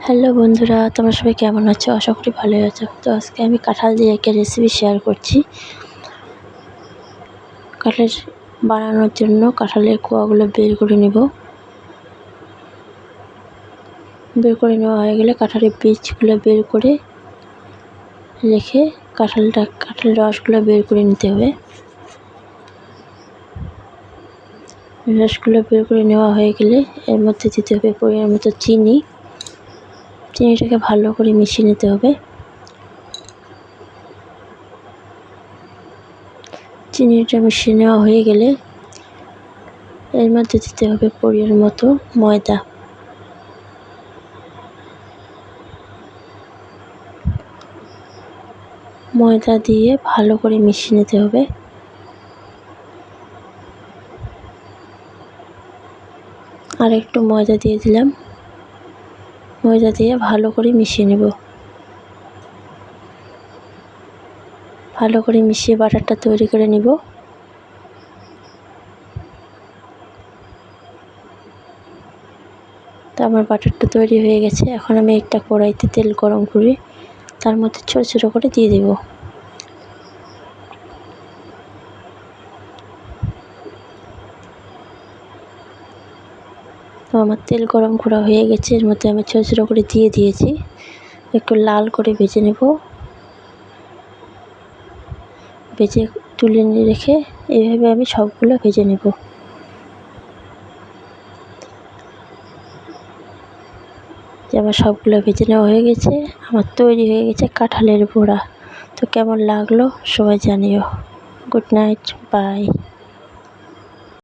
Hello বন্ধুরা, তোমরা সবাই কেমন আছো? আশা করি ভালোই আছো। তো আজকে আমি কাঁঠাল দিয়ে একটা রেসিপি শেয়ার করছি। কাঁঠাল বানানোর জন্য কাঁঠালের কোয়াগুলো বের করে নেব। বের করে নেওয়া হয়ে গেলে কাঁঠালের বীজগুলো বের করে রেখে কাঁঠালটা, কাঁঠালের রসগুলো বের করে নিতে হবে। রসগুলো বের করে নেওয়া হয়ে গেলে এর মধ্যে দিতে হবে পরিমাণ মতো চিনি। চিনিটাকে ভালো করে মিশিয়ে নিতে হবে। চিনিটা মিশিয়ে নেওয়া হয়ে গেলে এর মধ্যে দিতে হবে পরিমাণ মতো ময়দা। ময়দা দিয়ে ভালো করে মিশিয়ে নিতে হবে। আর একটু ময়দা দিয়ে দিলাম। ময়দা দিয়ে ভালো করে মিশিয়ে নেব। ভালো করে মিশিয়ে বাটারটা তৈরি করে নেব। তা আমার বাটারটা তৈরি হয়ে গেছে। এখন আমি একটা কড়াইতে তেল গরম করি তার মধ্যে ছোটো ছোটো করে দিয়ে দেবো। তো আমার তেল গরম করা হয়ে গেছে, এর মধ্যে আমি ছোটো ছোটো করে দিয়ে দিয়েছি। একটু লাল করে ভেজে নেব। ভেজে তুলে নিয়ে রেখে এইভাবে আমি সবগুলো ভেজে নেব। যে আমার সবগুলো ভেজে নেওয়া হয়ে গেছে, আমার তৈরি হয়ে গেছে কাঁঠালের বড়া। তো কেমন লাগল সবাই জানিও। Good night, bye.